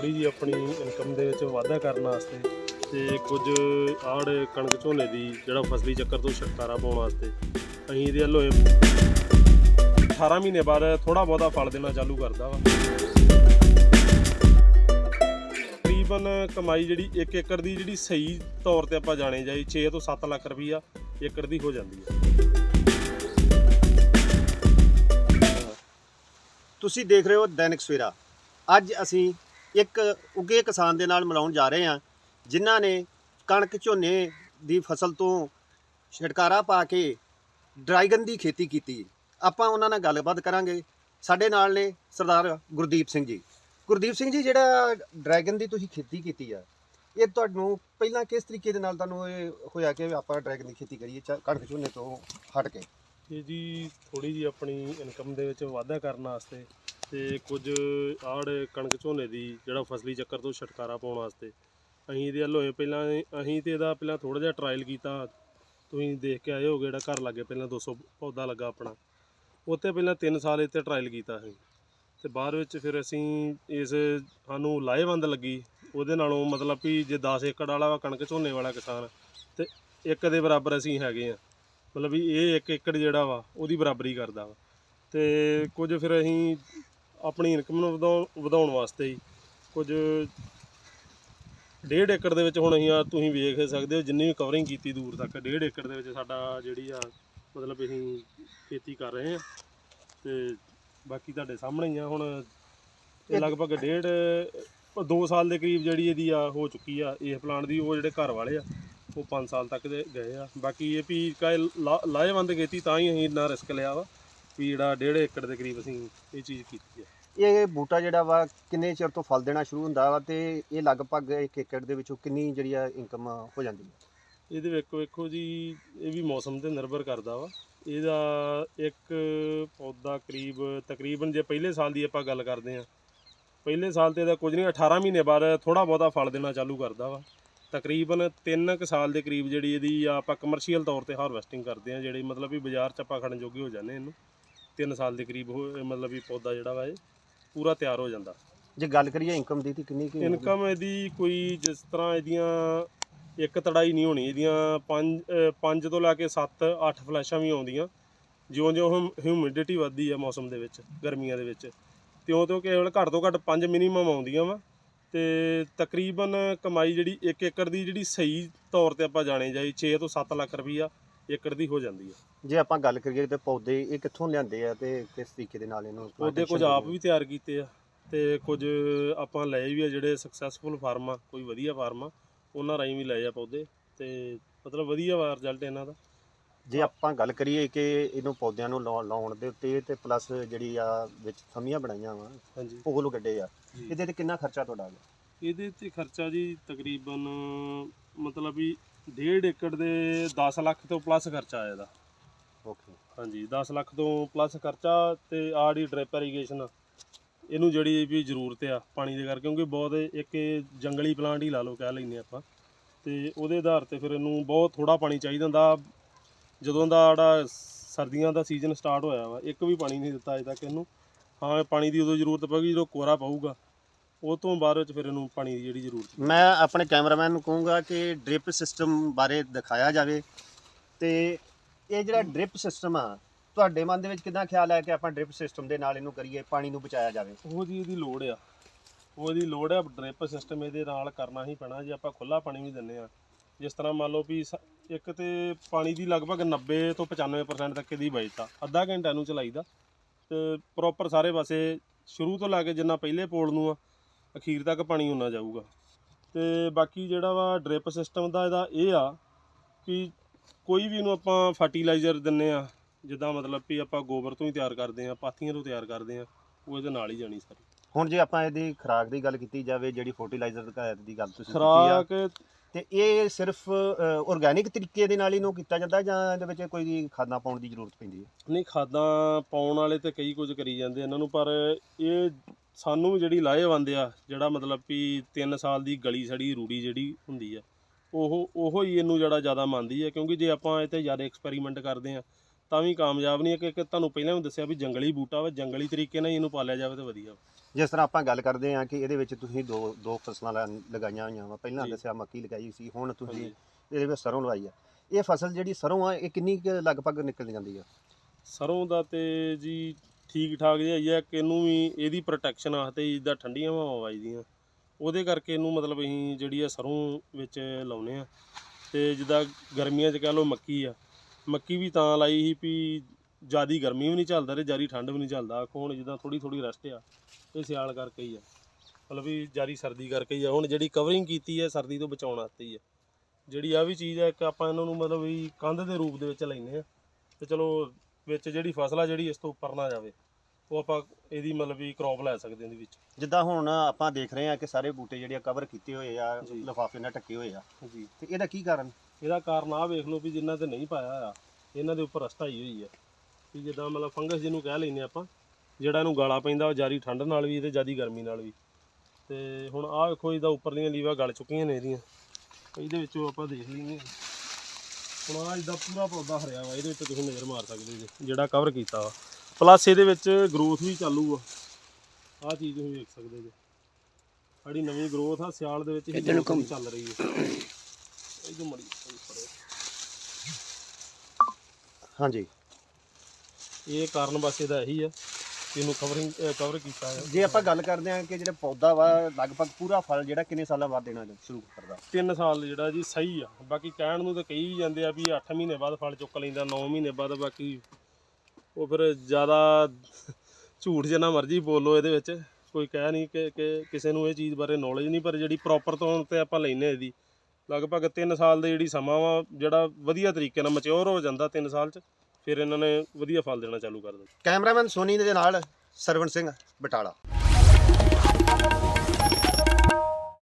ਥੋੜੀ ਜੀ ਆਪਣੀ ਇਨਕਮ ਦੇ ਵਿੱਚ ਵਾਧਾ ਕਰਨ ਵਾਸਤੇ ਤੇ ਕੁਝ ਆੜ ਕਣਕ ਝੋਨੇ ਦੀ ਜਿਹੜਾ ਫਸਲੀ ਚੱਕਰ ਤੋਂ ਛੁਟਕਾਰਾ ਪਾਉਣ ਵਾਸਤੇ ਅਸੀਂ ਇਹਦੇ ਵੱਲੋਂ 18 ਮਹੀਨੇ ਬਾਅਦ ਥੋੜਾ ਬਹੁਤਾ ਫਲ ਦੇਣਾ ਚਾਲੂ ਕਰਦਾ ਵਾ। ਤਕਰੀਬਨ ਕਮਾਈ ਜਿਹੜੀ 1 ਏਕੜ ਦੀ ਜਿਹੜੀ ਸਹੀ ਤੌਰ ਤੇ ਆਪਾਂ ਜਾਣੇ ਜਾਈ 6 ਤੋਂ 7 ਲੱਖ ਰੁਪਈਆ ਏਕੜ ਦੀ ਹੋ ਜਾਂਦੀ ਹੈ ਤੁਸੀਂ ਦੇਖ ਰਹੇ ਹੋ ਦੈਨਿਕ ਸਵੇਰਾ। ਅੱਜ ਅਸੀਂ ਇੱਕ ਉੱਗੇ ਕਿਸਾਨ ਦੇ ਨਾਲ ਮਿਲਾਉਣ ਜਾ ਰਹੇ ਹਾਂ, ਜਿਨ੍ਹਾਂ ਨੇ ਕਣਕ ਝੋਨੇ ਦੀ ਫਸਲ ਤੋਂ ਛਿਟਕਾਰਾ ਪਾ ਕੇ ਡਰੈਗਨ ਦੀ ਖੇਤੀ ਕੀਤੀ। ਆਪਾਂ ਉਹਨਾਂ ਨਾਲ ਗੱਲਬਾਤ ਕਰਾਂਗੇ। ਸਾਡੇ ਨਾਲ ਨੇ ਸਰਦਾਰ ਗੁਰਦੀਪ ਸਿੰਘ ਜੀ। ਗੁਰਦੀਪ ਸਿੰਘ ਜੀ, ਜਿਹੜਾ ਡਰੈਗਨ ਦੀ ਤੁਸੀਂ ਖੇਤੀ ਕੀਤੀ ਆ, ਇਹ ਤੁਹਾਨੂੰ ਪਹਿਲਾਂ ਕਿਸ ਤਰੀਕੇ ਦੇ ਨਾਲ ਤੁਹਾਨੂੰ ਇਹ ਹੋਇਆ ਕਿ ਆਪਾਂ ਡਰੈਗਨ ਦੀ ਖੇਤੀ ਕਰੀਏ, ਚਾ- ਕਣਕ ਝੋਨੇ ਤੋਂ ਹਟ ਕੇ? ਇਹ ਜੀ ਥੋੜੀ ਜੀ ਆਪਣੀ ਇਨਕਮ ਦੇ ਵਿੱਚ ਵਾਧਾ ਕਰਨ ਵਾਸਤੇ ਤੇ ਕੁਝ ਆੜ ਕਣਕ ਝੋਨੇ ਦੀ ਜਿਹੜਾ ਫਸਲੀ ਚੱਕਰ ਤੋਂ ਛੁਟਕਾਰਾ ਪਾਉਣ ਵਾਸਤੇ ਅਸੀਂ ਇਹਦੇ ਵੱਲੋਂ ਇਹ ਪਹਿਲਾਂ ਅਸੀਂ ਤੇ ਇਹਦਾ ਪਹਿਲਾਂ ਥੋੜਾ ਜਿਹਾ ਟਰਾਇਲ ਕੀਤਾ। ਤੁਸੀਂ ਦੇਖ ਕੇ ਆਏ ਹੋਗੇ ਜਿਹੜਾ ਘਰ ਲੱਗੇ ਪਹਿਲਾਂ 200 ਪੌਦਾ ਲੱਗਾ ਆਪਣਾ। ਉੱਥੇ ਪਹਿਲਾਂ 3 ਸਾਲ ਇੱਥੇ ਟਰਾਇਲ ਕੀਤਾ ਅਸੀਂ। ਤੇ ਬਾਅਦ ਵਿੱਚ ਫਿਰ ਅਸੀਂ ਇਸ ਸਾਨੂੰ ਲਾਹੇਵੰਦ ਲੱਗੀ। ਉਹਦੇ ਨਾਲੋਂ ਮਤਲਬ ਵੀ ਜੇ 10 ਏਕੜ ਵਾਲਾ ਵਾ ਕਣਕ ਝੋਨੇ ਵਾਲਾ ਕਿਸਾਨ, ਤੇ ਇੱਕ ਦੇ ਬਰਾਬਰ ਅਸੀਂ ਹੈਗੇ ਆ। ਮਤਲਬ ਵੀ ਇਹ ਇੱਕ ਏਕੜ ਜਿਹੜਾ ਵਾ, ਉਹਦੀ ਬਰਾਬਰੀ ਕਰਦਾ ਵਾ। ਤੇ ਕੁਝ ਫਿਰ ਅਸੀਂ ਆਪਣੀ ਇਨਕਮ ਨੂੰ ਵਧਾਉਣ ਵਧਾਉਣ ਵਾਸਤੇ ਹੀ। ਕੁਝ ਡੇਢ ਏਕੜ ਦੇ ਵਿੱਚ ਹੁਣ ਅਸੀਂ ਆ, ਤੁਸੀਂ ਵੇਖ ਸਕਦੇ ਹੋ ਜਿੰਨੀ ਵੀ ਕਵਰਿੰਗ ਕੀਤੀ ਦੂਰ ਤੱਕ, ਡੇਢ ਏਕੜ ਦੇ ਵਿੱਚ ਸਾਡਾ ਜਿਹੜੀ ਆ, ਮਤਲਬ ਅਸੀਂ ਖੇਤੀ ਕਰ ਰਹੇ ਹਾਂ। ਤੇ ਬਾਕੀ ਤੁਹਾਡੇ ਸਾਹਮਣੇ ਹੀ ਆ, ਹੁਣ ਇਹ ਲਗਭਗ ਡੇਢ 2 ਸਾਲ ਦੇ ਕਰੀਬ ਜਿਹੜੀ ਇਹਦੀ ਆ, ਹੋ ਚੁੱਕੀ ਆ ਇਹ ਪਲਾਂਟ ਦੀ, ਉਹ ਜਿਹੜੇ ਘਰ ਵਾਲੇ ਆ, ਉਹ 5 ਸਾਲ ਤੱਕ ਦੇ ਗਏ ਆ। ਬਾਕੀ ਇਹ ਵੀ ਕਾ ਲਾਹੇਵੰਦ ਕੀਤੀ ਤਾਂ ਹੀ ਅਸੀਂ ਇੰਨਾ ਰਿਸਕ ਲਿਆ ਵਾ। ਵੀ ਜਿਹੜਾ ਡੇਢ ਏਕੜ ਦੇ ਕਰੀਬ ਅਸੀਂ ਇਹ ਚੀਜ਼ ਕੀਤੀ ਆ ਇਹ ਬੂਟਾ ਜਿਹੜਾ ਵਾ ਕਿੰਨੇ ਚਿਰ ਤੋਂ ਫਲ ਦੇਣਾ ਸ਼ੁਰੂ ਹੁੰਦਾ ਵਾ ਤੇ ਇਹ ਲਗਭਗ ਇੱਕ ਏਕੜ ਦੇ ਵਿੱਚੋਂ ਕਿੰਨੀ ਜਿਹੜੀ ਆ ਇਨਕਮ ਹੋ ਜਾਂਦੀ ਹੈ? ਇਹਦੇ ਵੇਖੋ ਵੇਖੋ ਜੀ ਇਹ ਵੀ ਮੌਸਮ ਤੇ ਨਿਰਭਰ ਕਰਦਾ ਵਾ। ਇਹਦਾ ਇੱਕ ਪੌਦਾ ਕਰੀਬ ਤਕਰੀਬਨ ਜੇ ਪਹਿਲੇ ਸਾਲ ਦੀ ਆਪਾਂ ਗੱਲ ਕਰਦੇ ਆ ਪਹਿਲੇ ਸਾਲ ਤੇ ਇਹਦਾ ਕੁਝ ਨਹੀਂ 18 ਮਹੀਨੇ ਬਾਅਦ ਥੋੜਾ ਬਹੁਤਾ ਫਲ ਦੇਣਾ ਚਾਲੂ ਕਰਦਾ ਵਾ। ਤਕਰੀਬਨ 3 ਕੁ ਸਾਲ ਦੇ ਕਰੀਬ ਜਿਹੜੀ ਇਹਦੀ ਆਪਾਂ ਕਮਰਸ਼ੀਅਲ ਤੌਰ ਤੇ ਹਾਰਵੈਸਟਿੰਗ ਕਰਦੇ ਆ ਜਿਹੜੀ ਮਤਲਬ ਵੀ ਬਾਜ਼ਾਰ 'ਚ ਆਪਾਂ ਖੜਨ ਜੋਗੇ ਹੋ ਜਾਂਦੇ ਇਹਨੂੰ। 3 ਸਾਲ ਦੇ ਕਰੀਬ ਹੋ ਮਤਲਬ ਵੀ ਪੌਦਾ ਜਿਹੜਾ ਵਾ ਇਹ ਪੂਰਾ ਤਿਆਰ ਹੋ ਜਾਂਦਾ। ਜੇ ਗੱਲ ਕਰੀਏ ਇਨਕਮ ਦੀ ਤੇ ਕਿੰਨੀ ਕੀ ਇਨਕਮ ਇਹਦੀ ਕੋਈ ਜਿਸ ਤਰ੍ਹਾਂ ਇਹਦੀਆਂ ਇੱਕ ਤੜਾਈ ਨਹੀਂ ਹੋਣੀ ਇਹਦੀਆਂ 5 5 ਤੋਂ ਲੈ ਕੇ 7 8 ਫਲੈਸ਼ਾਂ ਵੀ ਆਉਂਦੀਆਂ। ਜਿਉਂ-ਜਿਉਂ ਹਿਊਮਿਡਿਟੀ ਵੱਧਦੀ ਆ ਮੌਸਮ ਦੇ ਵਿੱਚ ਗਰਮੀਆਂ ਦੇ ਵਿੱਚ। ਤਿਉਂ ਤਿਉਂ ਕੇਵਲ ਘੱਟ ਤੋਂ ਘੱਟ 5 ਮਿਨੀਮਮ ਆਉਂਦੀਆਂ ਵਾ। ਤੇ ਤਕਰੀਬਨ ਕਮਾਈ ਜਿਹੜੀ 1 ਏਕੜ ਦੀ ਜਿਹੜੀ ਸਹੀ ਤੌਰ ਤੇ ਆਪਾਂ ਜਾਣੇ ਜਾਈ 6 ਤੋਂ 7 ਲੱਖ ਰੁਪਈਆ ਏਕੜ ਦੀ ਹੋ ਜਾਂਦੀ ਆ। ਜੇ ਆਪਾਂ ਗੱਲ ਕਰੀਏ ਤੇ ਪੌਦੇ ਇਹ ਕਿੱਥੋਂ ਲਿਆਂਦੇ ਆ ਤੇ ਕਿਸ ਤਰੀਕੇ ਦੇ ਨਾਲ ਇਹਨੂੰ ਉਹਦੇ ਕੁਝ ਆਪ ਵੀ ਤਿਆਰ ਕੀਤੇ ਆ ਤੇ ਕੁਝ ਆਪਾਂ ਲਏ ਵੀ ਆ ਜਿਹੜੇ ਸਕਸੈਸਫੁਲ ਫਾਰਮ ਆ ਕੋਈ ਵਧੀਆ ਫਾਰਮ ਆ ਉਹਨਾਂ ਰਾਹੀਂ ਵੀ ਲਏ ਆ ਪੌਦੇ ਤੇ ਮਤਲਬ ਵਧੀਆ ਵਾ ਰਿਜ਼ਲਟ ਇਹਨਾਂ ਦਾ। ਜੇ ਆਪਾਂ ਗੱਲ ਕਰੀਏ ਕਿ ਇਹਨੂੰ ਪੌਦਿਆਂ ਨੂੰ ਲਾਉ- ਲਾਉਣ ਦੇ ਉੱਤੇ ਤੇ ਪਲੱਸ ਜਿਹੜੀ ਆ ਵਿੱਚ ਥੰਮੀਆਂ ਬਣਾਈਆਂ ਵਾ ਹਾਂਜੀ। ਪੋਲ ਗੱਡੇ ਆ ਜੀ। ਇਹਦੇ ਤੇ ਕਿੰਨਾ ਖਰਚਾ ਤੁਹਾਡਾ ਆ ਗਿਆ? ਇਹਦੇ ਤੇ ਖਰਚਾ ਜੀ ਤਕਰੀਬਨ ਮਤਲਬ ਵੀ 1.5 ਏਕੜ ਦੇ 10 ਲੱਖ ਤੋਂ ਪਲੱਸ ਖਰਚਾ ਆਇਆ ਇਹਦਾ। ਓਕੇ। ਹਾਂਜੀ 10 ਲੱਖ ਤੋਂ ਪਲੱਸ ਖਰਚਾ ਤੇ ਆੜੀ ਡ੍ਰਿਪ ਇਰੀਗੇਸ਼ਨ ਇਹਨੂੰ ਜਿਹੜੀ ਵੀ ਜ਼ਰੂਰਤ ਆ ਪਾਣੀ ਦੇ ਕਰਕੇ ਕਿਉਂਕਿ ਬਹੁਤ ਇੱਕ ਇਹ ਜੰਗਲੀ ਪਲਾਂਟ ਹੀ ਲਾ ਲਓ ਕਹਿ ਲੈਂਦੇ ਆਪਾਂ। ਤੇ ਉਹਦੇ ਆਧਾਰ ਤੇ ਫਿਰ ਇਹਨੂੰ ਬਹੁਤ ਥੋੜਾ ਪਾਣੀ ਚਾਹੀਦਾ ਹੁੰਦਾ। ਜਦੋਂ ਦਾ ਜਿਹੜਾ ਸਰਦੀਆਂ ਦਾ ਸੀਜ਼ਨ ਸਟਾਰਟ ਹੋਇਆ ਵਾ ਇੱਕ ਵੀ ਪਾਣੀ ਨਹੀਂ ਦਿੱਤਾ ਅਜੇ ਤੱਕ ਇਹਨੂੰ। ਹਾਂ ਪਾਣੀ ਦੀ ਉਦੋਂ ਜ਼ਰੂਰਤ ਪਊਗੀ ਜਦੋਂ ਕੋਰਾ ਪਊਗਾ ਉਹ ਤੋਂ ਬਾਅਦ ਵਿੱਚ ਫਿਰ ਇਹਨੂੰ ਪਾਣੀ ਦੀ ਜਿਹੜੀ ਜ਼ਰੂਰਤ ਮੈਂ ਆਪਣੇ ਕੈਮਰਾਮੈਨ ਨੂੰ ਕਹੂੰਗਾ ਕਿ ਡ੍ਰਿਪ ਸਿਸਟਮ ਬਾਰੇ ਦਿਖਾਇਆ ਜਾਵੇ ਤੇ ਇਹ ਜਿਹੜਾ ਡ੍ਰਿਪ ਸਿਸਟਮ ਆ, ਤੁਹਾਡੇ ਮਨ ਦੇ ਵਿੱਚ ਕਿੰਨਾ ਖਿਆਲ ਹੈ ਕਿ ਆਪਾਂ ਡ੍ਰਿਪ ਸਿਸਟਮ ਦੇ ਨਾਲ ਇਹਨੂੰ ਕਰੀਏ, ਪਾਣੀ ਨੂੰ ਬਚਾਇਆ ਜਾਵੇ? ਉਹ ਜੀ ਇਹਦੀ ਲੋੜ ਆ। ਉਹ ਇਹਦੀ ਲੋੜ ਆ ਡ੍ਰਿਪ ਸਿਸਟਮ ਇਹਦੇ ਨਾਲ ਕਰਨਾ ਹੀ ਪੈਣਾ, ਜੇ ਆਪਾਂ ਖੁੱਲਾ ਪਾਣੀ ਵੀ ਦਿੰਨੇ ਆ। ਜਿਸ ਤਰ੍ਹਾਂ ਮੰਨ ਲਓ ਵੀ ਸ- ਇੱਕ ਤੇ ਪਾਣੀ ਦੀ ਲਗਭਗ 90 ਤੋਂ 95% ਤੱਕ ਇਹਦੀ ਬਚਤ ਆ। ਅੱਧਾ ਘੰਟਾ ਨੂੰ ਚਲਾਈਦਾ। ਤੇ ਪ੍ਰੋਪਰ ਸਾਰੇ ਪਾਸੇ ਸ਼ੁਰੂ ਤੋਂ ਲਾ ਕੇ ਜਿੰਨਾ ਪਹਿਲੇ ਪੋਲ ਨੂੰ ਆ, ਅਖੀਰ ਤੱਕ ਪਾਣੀ ਉਨਾ ਜਾਊਗਾ। ਤੇ ਬਾਕੀ ਜਿਹੜਾ ਵਾ ਡ੍ਰਿਪ ਸਿਸਟਮ ਦਾ ਇਹਦਾ ਇਹ ਆ ਕਿ ਕੋਈ ਵੀ ਇਹਨੂੰ ਆਪਾਂ ਫਰਟੀਲਾਈਜ਼ਰ ਦਿੰਨੇ ਆ ਜਿੱਦਾਂ ਮਤਲਬ ਵੀ ਆਪਾਂ ਗੋਬਰ ਤੋਂ ਹੀ ਤਿਆਰ ਕਰਦੇ ਆ ਪਾਥੀਆਂ ਤੋਂ ਤਿਆਰ ਕਰਦੇ ਆ ਉਹ ਇਹਦੇ ਨਾਲ ਹੀ ਜਾਣੀ ਸਾਰੀ। ਹੁਣ ਜੇ ਆਪਾਂ ਇਹਦੀ ਖੁਰਾਕ ਦੀ ਗੱਲ ਕੀਤੀ ਜਾਵੇ ਜਿਹੜੀ ਫਰਟੀਲਾਈਜ਼ਰ ਦੀ ਗੱਲ ਤੁਸੀਂ ਕੀਤੀ ਆ ਖਰਾਕ ਤੇ ਇਹ ਸਿਰਫ ਆਰਗੈਨਿਕ ਤਰੀਕੇ ਦੇ ਨਾਲ ਇਹਨੂੰ ਕੀਤਾ ਜਾਂਦਾ ਜਾਂ ਇਹਦੇ ਵਿੱਚ ਕੋਈ ਖਾਦਾਂ ਪਾਉਣ ਦੀ ਜ਼ਰੂਰਤ ਪੈਂਦੀ ਹੈ? ਨਹੀਂ ਖਾਦਾਂ ਪਾਉਣ ਵਾਲੇ ਤੇ ਕਈ ਕੁਝ ਕਰੀ ਜਾਂਦੇ ਇਹਨਾਂ ਨੂੰ ਪਰ ਇਹ ਸਾਨੂੰ ਜਿਹੜੀ ਲਾਹੇਵੰਦ ਆ ਜਿਹੜਾ ਮਤਲਬ ਵੀ 3 ਸਾਲ ਦੀ ਗਲੀ ਸੜੀ ਰੂੜੀ ਜਿਹੜੀ ਹੁੰਦੀ ਆ ਉਹ ਉਹੋ ਹੀ ਇਹਨੂੰ ਜਿਹੜਾ ਜ਼ਿਆਦਾ ਮੰਨਦੀ ਆ ਕਿਉਂਕਿ ਜੇ ਆਪਾਂ ਇਹ ਤੇ ਜ਼ਿਆਦਾ ਐਕਸਪੈਰੀਮੈਂਟ ਕਰਦੇ ਆ ਤਾਂ ਵੀ ਕਾਮਯਾਬ ਨਹੀਂ ਹੈ ਕਿ ਤੁਹਾਨੂੰ ਪਹਿਲਾਂ ਵੀ ਦੱਸਿਆ ਵੀ ਜੰਗਲੀ ਬੂਟਾ ਵਾ ਜੰਗਲੀ ਤਰੀਕੇ ਨਾਲ ਹੀ ਇਹਨੂੰ ਪਾਲਿਆ ਜਾਵੇ ਤਾਂ ਵਧੀਆ। ਜਿਸ ਤਰ੍ਹਾਂ ਆਪਾਂ ਗੱਲ ਕਰਦੇ ਹਾਂ ਕਿ ਇਹਦੇ ਵਿੱਚ ਤੁਸੀਂ ਦੋ ਦੋ ਫਸਲਾਂ ਲਗਾਈਆਂ ਹੋਈਆਂ ਵਾ ਪਹਿਲਾਂ। ਦੱਸਿਆ ਮੱਕੀ ਲਗਾਈ ਸੀ ਹੁਣ ਤੁਸੀਂ। ਇਹਦੇ ਵਿੱਚ ਸਰੋਂ ਲਗਾਈ ਆ ਇਹ ਫਸਲ ਜਿਹੜੀ ਸਰੋਂ ਆ ਇਹ ਕਿੰਨੀ ਕੁ ਲਗਭਗ ਨਿਕਲ ਜਾਂਦੀ ਆ ਸਰੋਂ ਦਾ ਤੇ ਜੀ ਠੀਕ ਠਾਕ ਜਿਹਾ ਹੀ ਹੈ ਕਿ ਇਹਨੂੰ ਵੀ ਇਹਦੀ ਪ੍ਰੋਟੈਕਸ਼ਨ ਆਸਤੇ ਜਿੱਦਾਂ ਠੰਡੀਆਂ ਹਵਾਵਾਂ ਵੱਜਦੀਆਂ ਉਹਦੇ ਕਰਕੇ ਇਹਨੂੰ ਮਤਲਬ ਅਸੀਂ ਜਿਹੜੀ ਆ ਸਰੋਂ ਵਿੱਚ ਲਾਉਨੇ ਆ। ਤੇ ਜਿੱਦਾਂ ਗਰਮੀਆਂ 'ਚ ਕਹਿ ਲਓ ਮੱਕੀ ਆ, ਮੱਕੀ ਵੀ ਤਾਂ ਲਾਈ ਸੀ ਵੀ ਜਿਆਦੀ ਗਰਮੀ ਵੀ ਨਹੀਂ ਚੱਲਦਾ ਤੇ ਜਿਆਦੀ ਠੰਡ ਵੀ ਨਹੀਂ ਚੱਲਦਾ। ਹੁਣ ਜਿੱਦਾਂ ਥੋੜੀ ਥੋੜੀ ਰਸ਼ਟ ਆ, ਇਹ ਸਿਆਲ ਕਰਕੇ ਹੀ ਆ। ਮਤਲਬ ਵੀ ਜਿਆਦੀ ਸਰਦੀ ਕਰਕੇ ਹੀ ਆ। ਹੁਣ ਜਿਹੜੀ ਕਵਰਿੰਗ ਕੀਤੀ ਹੈ ਸਰਦੀ ਤੋਂ ਬਚਾਉਣ ਵਾਸਤੇ ਹੀ ਆ। ਜਿਹੜੀ ਆ ਵੀ ਚੀਜ਼ ਹੈ ਇੱਕ ਆਪਾਂ ਇਹਨਾਂ ਨੂੰ ਮਤਲਬ ਵੀ ਕੰਧ ਦੇ ਰੂਪ ਦੇ ਵਿੱਚ ਲੈਨੇ ਆ। ਤੇ ਚਲੋ ਵਿੱਚ ਜਿਹੜੀ ਫਸਲ ਆ, ਜਿਹੜੀ ਇਸ ਤੋਂ ਉੱਪਰ ਨਾ ਜਾਵੇ। ਉਹ ਆਪਾਂ ਇਹਦੀ ਮਤਲਬ ਵੀ ਕ੍ਰੌਪ ਲੈ ਸਕਦੇ ਹਾਂ ਇਹਦੇ ਵਿੱਚ। ਜਿੱਦਾਂ ਹੁਣ ਆਪਾਂ ਦੇਖ ਰਹੇ ਹਾਂ ਕਿ ਸਾਰੇ ਬੂਟੇ ਜਿਹੜੇ ਆ ਕਵਰ ਕੀਤੇ ਹੋਏ ਆ ਜੀ। ਲਿਫਾਫੇ ਨਾਲ ਢੱਕੇ ਹੋਏ ਆ। ਜੀ। ਤੇ ਇਹਦਾ ਕੀ ਕਾਰਨ? ਇਹਦਾ ਕਾਰਨ ਆ ਵੇਖ ਲਓ ਵੀ ਜਿਨ੍ਹਾਂ ਤੇ ਨਹੀਂ ਪਾਇਆ ਆ ਇਹਨਾਂ ਦੇ ਉੱਪਰ ਰਸਟਾਈ ਹੋਈ ਆ। ਵੀ ਜਿੱਦਾਂ ਮਤਲਬ ਫੰਗਸ ਜਿਹਨੂੰ ਕਹਿ ਲੈਂਦੇ ਆਪਾਂ ਜਿਹੜਾ ਇਹਨੂੰ ਗਾਲਾ ਪੈਂਦਾ ਉਹ ਜਿਆਦੀ ਠੰਡ ਨਾਲ ਵੀ ਤੇ ਜਿਆਦੀ ਗਰਮੀ ਨਾਲ ਵੀ। ਤੇ ਹੁਣ ਆਹ ਵੇਖੋ ਇਹਦਾ ਉੱਪਰਲੀਆਂ ਲੀਵਾ ਗਲ ਚੁੱਕੀਆਂ ਨੇ ਇਹਦੀਆਂ। ਇਹਦੇ ਵਿੱਚੋਂ ਆਪਾਂ ਦੇਖ ਲਈਏ। ਹੁਣ ਆਹ ਇਹਦਾ ਪੂਰਾ ਪੌਦਾ ਹਰਿਆ ਵਾ ਇਹਦੇ ਵਿੱਚ ਤੁਸੀਂ ਨਜ਼ਰ ਮਾਰ ਸਕਦੇ ਜੀ ਜਿਹੜਾ ਕਵਰ ਕੀਤਾ ਵਾ। ਪਲੱਸ ਇਹਦੇ ਵਿੱਚ ਗਰੋਥ ਵੀ ਚਾਲੂ ਆ। ਆਹ ਚੀਜ਼ ਤੁਸੀਂ ਵੇਖ ਸਕਦੇ ਜੀ। ਸਾਡੀ ਨਵੀਂ ਗਰੋਥ ਆ ਸਿਆਲ ਦੇ ਵਿੱਚ ਹੀ growth ਚੱਲ ਰਹੀ ਹੈ ਇਹਦੋਂ ਮੜੀ ਹਾਂਜੀ। ਇਹ ਕਾਰਨ ਬਸ ਇਹਦਾ ਇਹੀ ਆ ਕਿ ਇਹਨੂੰ ਕਵਰਿੰਗ ਕਵਰ ਕੀਤਾ ਹੈ ਜੇ ਆਪਾਂ ਗੱਲ ਕਰਦੇ ਹਾਂ ਕਿ ਜਿਹੜਾ ਪੌਦਾ ਵਾ ਲਗਭਗ ਪੂਰਾ ਫਲ ਜਿਹੜਾ ਕਿੰਨੇ ਸਾਲਾਂ ਬਾਅਦ ਦੇਣਾ ਸ਼ੁਰੂ ਕਰਦਾ? 3 ਸਾਲ ਜਿਹੜਾ ਜੀ ਸਹੀ ਆ। ਬਾਕੀ ਕਹਿਣ ਨੂੰ ਤਾਂ ਕਈ ਵੀ ਜਾਂਦੇ ਆ ਵੀ 8 ਮਹੀਨੇ ਬਾਅਦ ਫਲ ਚੁੱਕ ਲੈਂਦਾ 9 ਮਹੀਨੇ ਬਾਅਦ ਬਾਕੀ ਉਹ ਫਿਰ ਜ਼ਿਆਦਾ ਝੂਠ ਜਿੰਨਾ ਮਰਜ਼ੀ ਬੋਲੋ ਇਹਦੇ ਵਿੱਚ। ਕੋਈ ਕਹਿ ਨਹੀਂ ਕਿ ਕਿ ਕਿਸੇ ਨੂੰ ਇਹ ਚੀਜ਼ ਬਾਰੇ ਨੌਲੇਜ ਨਹੀਂ, ਪਰ ਜਿਹੜੀ ਪ੍ਰੋਪਰ ਤੌਰ ਤੇ ਆਪਾਂ ਲੈਨੇ ਇਹਦੀ। ਲਗਭਗ 3 ਸਾਲ ਦੇ ਜਿਹੜੀ ਸਮਾਂ ਵਾ, ਜਿਹੜਾ ਵਧੀਆ ਤਰੀਕੇ ਨਾਲ ਮੈਚੁਰ ਹੋ ਜਾਂਦਾ 3 ਸਾਲ ਚ, ਫਿਰ ਇਹਨਾਂ ਨੇ ਵਧੀਆ ਫਲ ਦੇਣਾ ਚਾਲੂ ਕਰ ਦਿੱਤਾ। ਕੈਮਰਾਮੈਨ ਸੋਨੀ ਦੇ ਨਾਲ ਸਰਵਣ ਸਿੰਘ ਬਟਾਲਾ।